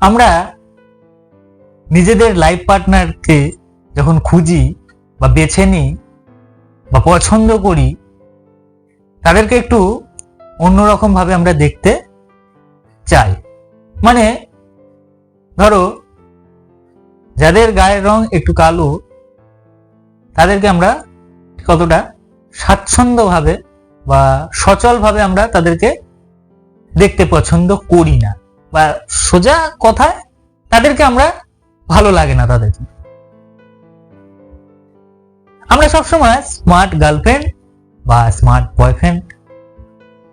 আমরা নিজেদের লাইফ পার্টনারকে যখন খুঁজি বা বেছে নিই বা পছন্দ করি, তাদেরকে একটু অন্যরকমভাবে আমরা দেখতে চাই। মানে ধরো, যাদের গায়ের রং একটু কালো, তাদেরকে আমরা কতটা স্বাচ্ছন্দ্যভাবে বা সচলভাবে আমরা তাদেরকে দেখতে পছন্দ করি না। বা সোজা কথায় তাদেরকে আমরা ভালো লাগে না তাদেরকে আমরা সবসময় স্মার্ট গার্লফ্রেন্ড বা স্মার্ট বয়ফ্রেন্ড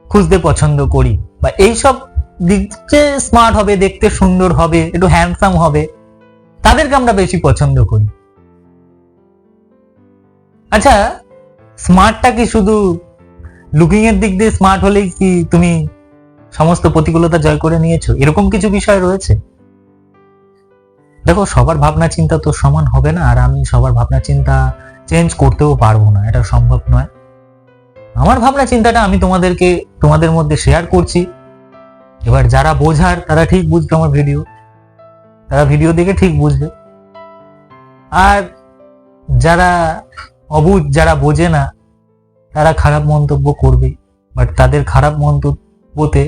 খুঁজতে পছন্দ করি বা এইসব দিকে স্মার্ট হবে, দেখতে সুন্দর হবে, একটু হ্যান্ডসাম হবে, তাদেরকে আমরা বেশি পছন্দ করি। আচ্ছা স্মার্টটা কি শুধু লুকিং এর দিক দিয়ে স্মার্ট হলেই কি তুমি সমস্ত প্রতিকূলতা জয় করে নিয়েছো? এরকম কিছু বিষয় রয়েছে? দেখো, সবার ভাবনা চিন্তা তো সমান হবে না, আর আমি সবার ভাবনা চিন্তা চেঞ্জ করতেও পারব না, এটা সম্ভব নয়। আমার ভাবনা চিন্তাটা আমি তোমাদেরকে, তোমাদের মধ্যে শেয়ার করছি। এবার যারা বোঝার, তারা ঠিক বুঝবে আমার ভিডিও তারা ভিডিও দেখে ঠিক বুঝবে। আর যারা অবুঝ, যারা বোঝে না, তারা খারাপ মন্তব্য করবে। বাট তাদের খারাপ মন্তব্যতে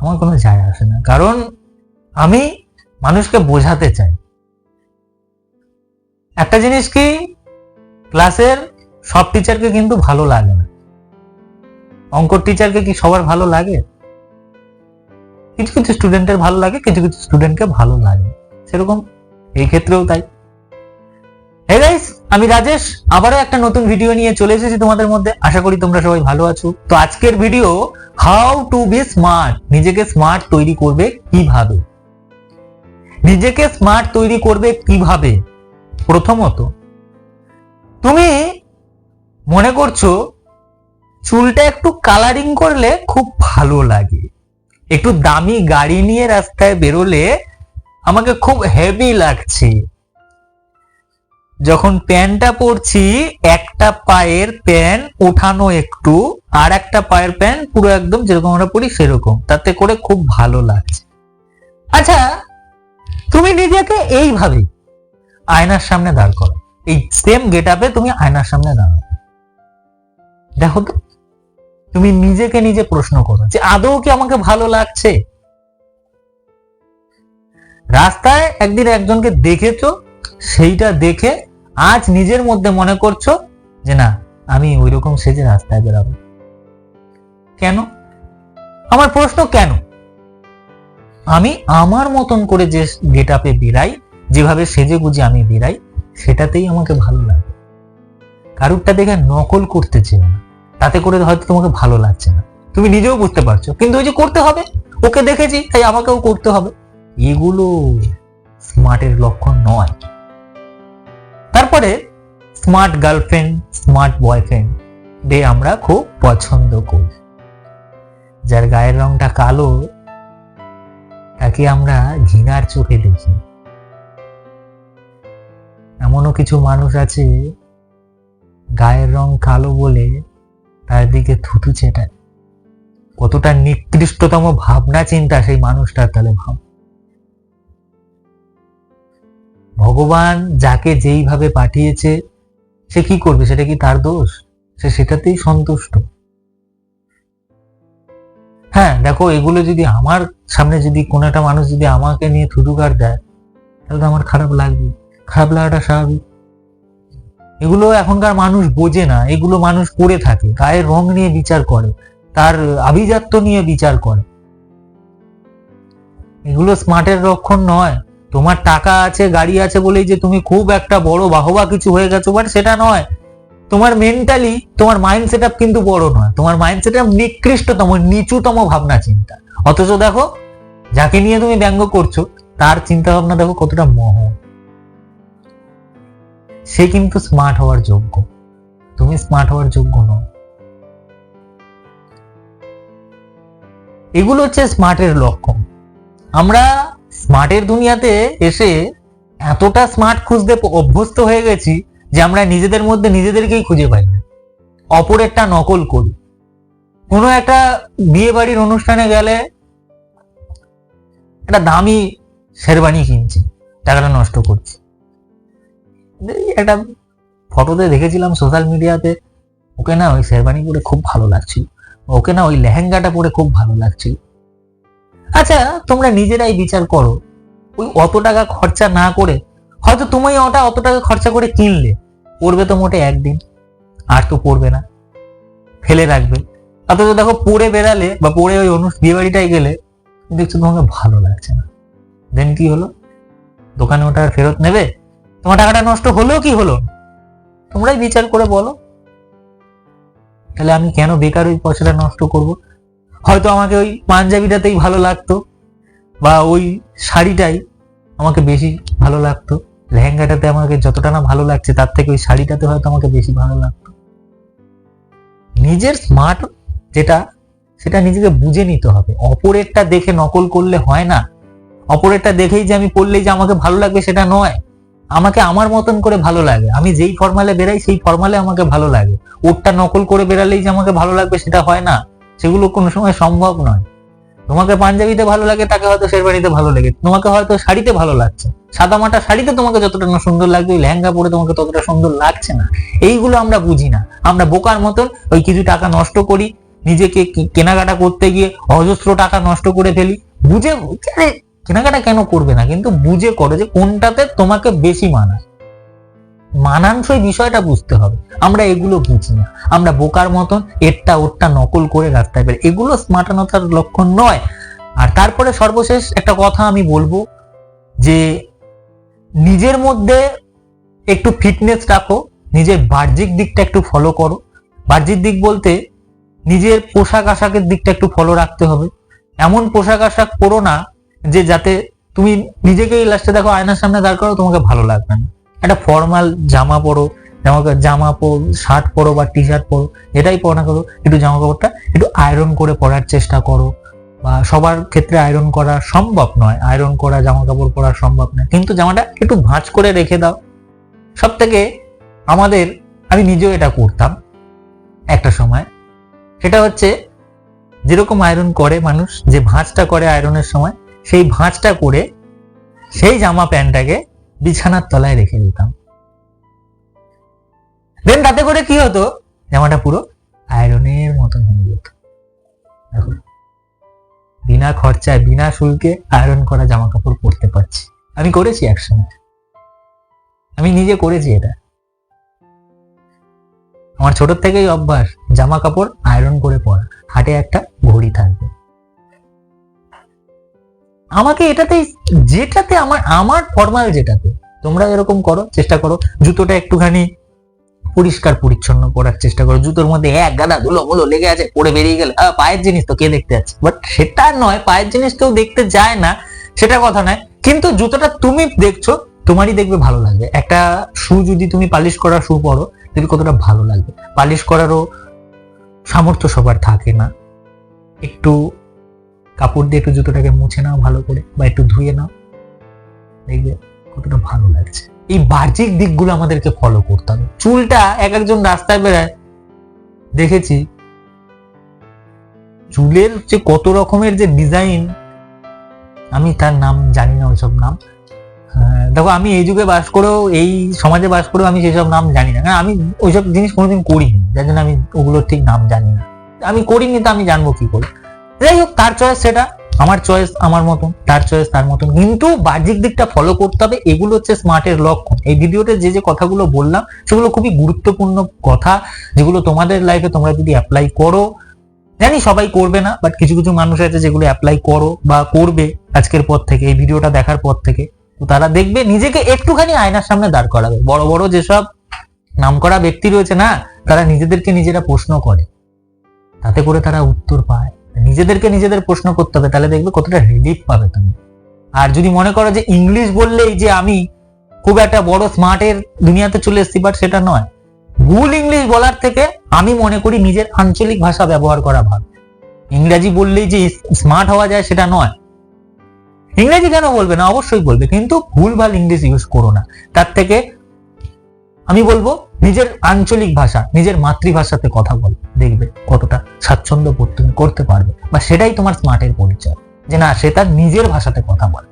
আমার কোনো যায় আসে না। কারণ আমি মানুষকে বোঝাতে চাই। একটা জিনিস কি, ক্লাসের সব টিচারকে কিন্তু ভালো লাগে না। অঙ্কর টিচারকে কি সবার ভালো লাগে? কিছু কিছু স্টুডেন্টের ভালো লাগে, কিছু কিছু স্টুডেন্টকে ভালো লাগে। সেরকম এই ক্ষেত্রেও তাই। হে গাইস আমি রাজেশ। আবারও একটা নতুন ভিডিও নিয়ে চলে এসেছি তোমাদের মধ্যে। আশা করি তোমরা সবাই ভালো আছো। তো আজকের video how to be smart নিজেকে স্মার্ট তৈরি করবে কীভাবে? নিজেকে স্মার্ট তৈরি করবে কীভাবে? প্রথমত, তুমি মনে করছ চুলটা একটু কালারিং করলে খুব ভালো লাগে। একটু দামি গাড়ি নিয়ে রাস্তায় বেরোলে আমাকে খুব হেভি লাগছে। যখন প্যান্টটা পরছি, একটা পায়ের প্যান্ট ওঠানো একটু, আর একটা পায়ের প্যান পুরো একদম যেরকম আমরা পরি সেরকম। তাতে করে খুব ভালো লাগছে। আচ্ছা তুমি নিজেকে এইভাবে আয়নার সামনে দাঁড় করো এই সেম গেট আপে তুমি আয়নার সামনে দাঁড়াও। দেখো তো, তুমি নিজেকে নিজে প্রশ্ন করো যে আদৌ কি আমাকে ভালো লাগছে? রাস্তায় একদিন একজনকে দেখেছ, সেইটা দেখে আজ নিজের মধ্যে মনে করছ যে না, আমি ওই রকম সেজে রাস্তায় বেরাবো। কেন? আমার প্রশ্ন কেন? আমি আমার মতন করে যে গেট আপে বেরাই, যেভাবে সেজে গুজে আমি বেরাই, সেটাতেই আমাকে ভালো লাগে। কারুরটা দেখে নকল করতে চেও না। তাতে করে হয়তো তোমাকে ভালো লাগছে না। তুমি নিজেও বুঝতে পারছ, কিন্তু ওই যে করতে হবে, ওকে দেখেছি, তাই আমাকেও করতে হবে। এগুলো স্মার্টের লক্ষণ নয়। তারপরে smart girlfriend smart boyfriend day আমরা খুব পছন্দ করি। যার গায়ের রংটা কালো, তাকে আমরা ঘৃণার চোখে দেখি। এমনও কিছু মানুষ আছে, গায়ের রং কালো বলে তার দিকে থুতু চেটায়। কতটা নিকৃষ্টতম ভাবনা চিন্তা সেই মানুষটার তাহলে ভাব ভগবান যাকে যেইভাবে পাঠিয়েছে, সে কি করবে? সেটা কি তার দোষ? সে সেটাতেই সন্তুষ্ট। হ্যাঁ দেখো, এগুলো যদি আমার সামনে যদি কোনো একটা মানুষ যদি আমাকে নিয়ে থুতুকার দেয়, তাহলে তো আমার খারাপ লাগবে। খারাপ লাগাটা স্বাভাবিক। এগুলো এখনকার মানুষ বোঝে না। এগুলো মানুষ করে থাকে। গায়ের রং নিয়ে বিচার করে। তার আভিজাত্য নিয়ে বিচার করে। এগুলো স্মার্টের রক্ষণ নয়। তোমার টাকা আছে, গাড়ি আছে বলেই যে তুমি খুব একটা বড় বাহবা কিছু হয়ে গেছো বাট সেটা নয়। তোমার মেন্টালি তোমার মাইন্ড সেট কিন্তু বড় নয়। তোমার মাইন্ড সেট নিকৃষ্টতম, নিচুতম ভাবনা চিন্তা। অথচ দেখো, যাকে নিয়ে তুমি ব্যঙ্গ করছ, তার চিন্তা ভাবনা দেখো কতটা মহ সে কিন্তু স্মার্ট হওয়ার যোগ্য। তুমি স্মার্ট হওয়ার যোগ্য নও। এগুলো হচ্ছে স্মার্টের লক্ষণ। আমরা স্মার্টের দুনিয়াতে এসে এতটা স্মার্ট খুঁজতে অভ্যস্ত হয়ে গেছি যে আমরা নিজেদের মধ্যে নিজেদেরকেই খুঁজে পাই না। অপরেরটা নকল করি। কোনো একটা বিয়ে বাড়ির অনুষ্ঠানে গেলে একটা দামি শেরবানি কিনছি, টাকাটা নষ্ট করছি। একটা ফটোতে দেখেছিলাম সোশ্যাল মিডিয়াতে, ওকে না ওই শেরবানি পরে খুব ভালো লাগছিল। ওকে না ওই লেহেঙ্গাটা পরে খুব ভালো লাগছিল। আচ্ছা তোমরা নিজেরাই বিচার করো। ওই অত টাকা খরচা না করে, হয়তো তুমি ওটা অত টাকা খরচা করে কিনলে, পড়বে তো মোটে একদিন, আর তো পড়বে না, ফেলে রাখবে। অথচ দেখো, পড়ে বেড়ালে বা পড়ে ওই অনু বিয়ে বাড়িটাই গেলে, দেখছ তোমাকে ভালো লাগছে না। দেন কি হলো? দোকানে ওটা আর ফেরত নেবে? তোমার টাকাটা নষ্ট হলো কি হলো? তোমরাই বিচার করে বলো। তাহলে আমি কেন বেকার ওই পয়সাটা নষ্ট করব? হয়তো আমাকে ওই পাঞ্জাবিটাতেই ভালো লাগতো, বা ওই শাড়িটাই আমাকে বেশি ভালো লাগতো। লেহেঙ্গাটাতে আমাকে যতটা না ভালো লাগছে, তার থেকে ওই শাড়িটাতে হয়তো আমাকে বেশি ভালো লাগতো। নিজের স্মার্ট যেটা, সেটা নিজেকে বুঝে নিতে হবে। অপরেরটা দেখে নকল করলে হয় না। অপরেরটা দেখেই যে আমি পড়লেই যে আমাকে ভালো লাগবে সেটা নয়। আমাকে আমার মতন করে ভালো লাগে। আমি যেই ফর্মালে বেরাই, সেই ফর্মালে আমাকে ভালো লাগে। ওরটা নকল করে বেরালেই যে আমাকে ভালো লাগবে সেটা হয় না। সেগুলো কোনো সময় সম্ভব নয়। তোমাকে পাঞ্জাবিতে ভালো লাগে, তাকে হয়তো শেরবানিতে ভালো লাগে। তোমাকে হয়তো শাড়িতে ভালো লাগছে। সাদা মাটা শাড়িতে তোমাকে যতটা না সুন্দর লাগবে, ওই লেহেঙ্গা পরে তোমাকে ততটা সুন্দর লাগছে না। এইগুলো আমরা বুঝি না। আমরা বোকার মতন ওই কিছু টাকা নষ্ট করি, নিজেকে কেনাকাটা করতে গিয়ে অজস্র টাকা নষ্ট করে ফেলি। বুঝে কেনাকাটা কেন করবে না? কিন্তু বুঝে করো যে কোনটাতে তোমাকে বেশি মানায়। মানানসই বিষয়টা বুঝতে হবে। আমরা এগুলো বুঝি না। আমরা বোকার মতন এরটা ওরটা নকল করে রাস্তায় বের এগুলো স্মার্টানতার লক্ষণ নয়। আর তারপরে সর্বশেষ একটা কথা আমি বলব যে নিজের মধ্যে একটু ফিটনেস রাখো, নিজের বাহ্যিক দিকটা একটু ফলো করো। বাহ্যিক দিক বলতে নিজের পোশাক আশাকের দিকটা একটু ফলো রাখতে হবে। এমন পোশাক আশাক পরো না যে যাতে তুমি নিজেকেই লাস্টে দেখো আয়নার সামনে দাঁড় করো তোমাকে ভালো লাগবে না। একটা ফর্মাল জামা পরো, জামা জামা পরো শার্ট পরো বা টি শার্ট পরো যেটাই পরো না করো, একটু জামা কাপড়টা একটু আয়রন করে পরার চেষ্টা করো। বা সবার ক্ষেত্রে আয়রন করা সম্ভব নয় আয়রন করা, জামা কাপড় পরা সম্ভব নয়, কিন্তু জামাটা একটু ভাঁজ করে রেখে দাও। সব থেকে আমাদের, আমি নিজেও এটা করতাম একটা সময়। সেটা হচ্ছে, যেরকম আয়রন করে মানুষ, যে ভাঁজটা করে আয়রনের সময়, সেই ভাঁজটা করে সেই জামা প্যান্টটাকে বিছানার তলায় রেখে দিতাম। দেন তাতে করে কি হতো? জামাটা পুরো আয়রনের মতন হয়ে যেত। বিনা খরচায়, বিনা শুল্কে আয়রন করা জামা কাপড় পরতে পারছি। আমি করেছি একসময়। আমি নিজে করেছি এটা। আমার ছোট থেকেই অভ্যাস জামা কাপড় আয়রন করে পরা। হাটে একটা ঘড়ি থাকবে। আমাকে এটাতেই যেটাতে আমার আমার ফর্মাল যেটাতে, তোমরা এরকম করো, চেষ্টা করো, জুতোটা একটুখানি পরিষ্কার পরিচ্ছন্ন পরার চেষ্টা করো, জুতোর মধ্যে এক গাদা ধুলো মুলো লেগে আছে পরে বেরিয়ে গেলে পায়ের জিনিস তো কে দেখতে যাচ্ছে? বাট সেটা নয়, পায়ের জিনিস কেউ দেখতে যায় না, সেটা কথা নয়, কিন্তু জুতোটা তুমি দেখছ, তোমারই দেখবে ভালো লাগবে। একটা শু যদি তুমি পালিশ করা শু পরো, দেখবে কতটা ভালো লাগবে। পালিশ করারও সামর্থ্য সবার থাকে না। একটু কাপড় দিয়ে একটু জুতোটাকে মুছে নাও ভালো করে বা একটু ধুয়ে নাও। দেখবে কতটা ভালো লাগছে। এই বাহ্যিক দিকগুলো আমাদেরকে ফলো করতে হবে। চুলটা এক একজন রাস্তায় বেড়ায়। দেখেছি চুলের যে কত রকমের যে ডিজাইন আমি তার নাম জানি না ওইসব নাম। হ্যাঁ, দেখো আমি এই যুগে বাস করেও এই সমাজে বাস করেও আমি সেসব নাম জানি না। কারণ আমি ওইসব জিনিস কোনোদিন করিনি। যার জন্য আমি ওগুলোর ঠিক নাম জানি না। আমি করিনি তো আমি জানব কি করে? যাই হোক, তার চয়েস সেটা, আমার চয়েস আমার মতন, তার চয়েস তার মতন। কিন্তু বাহ্যিক দিকটা ফলো করতে হবে, এগুলো হচ্ছে স্মার্টের লক্ষণ। এই ভিডিওতে যে যে কথাগুলো বললাম, সেগুলো খুবই গুরুত্বপূর্ণ কথা, যেগুলো তোমাদের লাইফে তোমরা যদি অ্যাপ্লাই করো, জানি সবাই করবে না বাট কিছু কিছু মানুষ আছে যেগুলো অ্যাপ্লাই করো বা করবে আজকের পর থেকে, এই ভিডিওটা দেখার পর থেকে। তো তারা দেখবে, নিজেকে একটুখানি আয়নার সামনে দাঁড় করাবে। বড় বড় যেসব নামকরা ব্যক্তি রয়েছে না, তারা নিজেদেরকে নিজেরা প্রশ্ন করে। তাতে করে তারা উত্তর পায়। নিজেদেরকে নিজেদের প্রশ্ন করতে হবে, তাহলে দেখবে কতটা রিলিফ পাবে তুমি। আর যদি মনে করো যে ইংলিশ বললেই যে আমি খুব একটা বড় স্মার্টের দুনিয়াতে চলে এসেছি বাট সেটা নয়। ভুল ইংলিশ বলার থেকে আমি মনে করি নিজের আঞ্চলিক ভাষা ব্যবহার করা ভালো। ইংরাজি বললেই যে স্মার্ট হওয়া যায়, সেটা নয়। ইংরেজি কেন বলবে না? অবশ্যই বলবে, কিন্তু ভুলভাল ইংলিশ ইউজ করো না। তার থেকে আমি বলব নিজের আঞ্চলিক ভাষা, নিজের মাতৃভাষাতে কথা বল। দেখবে কতটা স্বাচ্ছন্দ্য তুমি করতে পারবে। বা সেটাই তোমার স্মার্টের পরিচয়। যে না, সে তার নিজের ভাষাতে কথা বলে।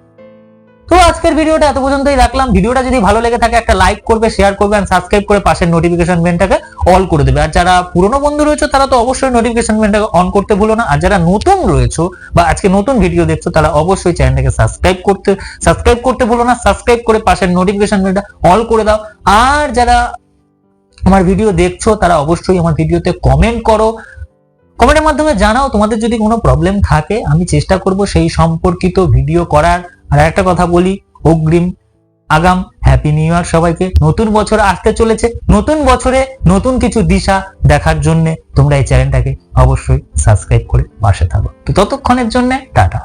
তো আজকের ভিডিওটা এত পর্যন্তই রাখলাম। ভিডিওটা যদি ভালো লেগে থাকে, একটা লাইক করবে শেয়ার করবে আর সাবস্ক্রাইব করে পাশের নোটিফিকেশন বেলটাকে অল করে দেবে। আর যারা পুরনো বন্ধু রয়েছে, তারা তো অবশ্যই নোটিফিকেশন বেলটাকে অন করতে ভুলো না। আর যারা নতুন রয়েছে, বা আজকে নতুন ভিডিও দেখছ, তারা অবশ্যই চ্যানেলটাকে সাবস্ক্রাইব করতে সাবস্ক্রাইব করতে ভুলো না। সাবস্ক্রাইব করে পাশের নোটিফিকেশন বেলটা অল করে দাও। আর যারা আমার ভিডিও দেখছ, তারা অবশ্যই আমার ভিডিওতে কমেন্ট করো। কমেন্টের মাধ্যমে জানাও তোমাদের যদি কোনো প্রবলেম থাকে। আমি চেষ্টা করব সেই সম্পর্কিত ভিডিও করার। আর একটা কথা বলি, অগ্রিম, আগাম হ্যাপি নিউ ইয়ার সবাইকে। নতুন বছর আসতে চলেছে, নতুন বছরে নতুন কিছু দিশা দেখার জন্য তোমরা এই চ্যানেলটাকে অবশ্যই সাবস্ক্রাইব করে পাশে থাকো। তো ততক্ষণের জন্য, টাটা।